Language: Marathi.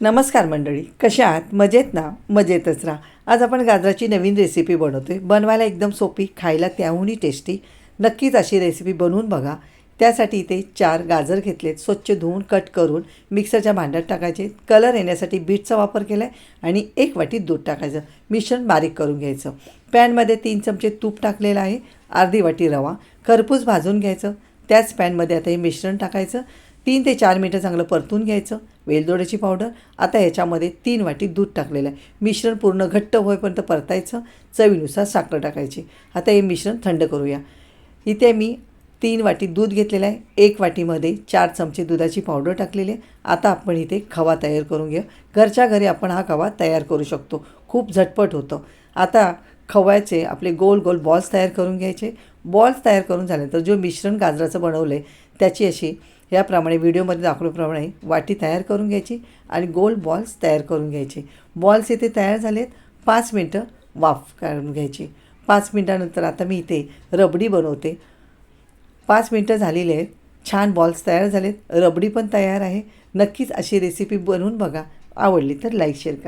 नमस्कार मंडळी कशा आहात? मजेत ना? मजेतच राहा. आज आपण गाजराची नवीन रेसिपी बनवतो आहे बनवायला एकदम सोपी खायला त्याहूनही टेस्टी नक्कीच अशी रेसिपी बनवून बघा. त्यासाठी इथे चार गाजर घेतलेत. स्वच्छ धुवून कट करून मिक्सरच्या भांड्यात टाकायचे. कलर येण्यासाठी बीटचा वापर केला आहे आणि एक वाटी दूध टाकायचं. मिश्रण बारीक करून घ्यायचं. पॅनमध्ये तीन चमचे तूप टाकलेलं आहे. अर्धी वाटी रवा. खरपूस भाजून घ्यायचं. त्याच पॅनमध्ये आता हे मिश्रण टाकायचं. तीन ते चार मिनटं चांगलं परतून घ्यायचं. वेलदोड्याची पावडर आता याच्यामध्ये तीन वाटी दूध टाकलेलं आहे. मिश्रण पूर्ण घट्ट होईपर्यंत परतायचं. चवीनुसार साखर टाकायची. आता हे मिश्रण थंड करूया. इथे मी तीन वाटी दूध घेतलेलं आहे. एक वाटीमध्ये चार चमचे दुधाची पावडर टाकलेली आहे. आता आपण इथे खवा तयार करून घेऊ घरच्या घरी आपण हा खवा तयार करू शकतो. खूप झटपट होतं. आता खव्याचे आपले गोल गोल बॉल्स तयार करून घ्यायचे. बॉल्स तयार करून झाल्यानंतर जो मिश्रण गाजराचं बनवलं आहे त्याची अशी याप्रमाणे व्हिडिओमध्ये दाखवल्याप्रमाणे वाटी तयार करून घ्यायची आणि गोल बॉल्स तयार करून घ्यायचे. बॉल्स इथे तयार झालेत. पाच मिनटं वाफ काढून घ्यायची. पाच मिनटानंतर आता मी इथे रबडी बनवते. पाच मिनटं झालेली आहेत. छान बॉल्स तयार झालेत. रबडी पण तयार आहे. नक्कीच अशी रेसिपी बनवून बघा. आवडली तर लाईक शेअर करा.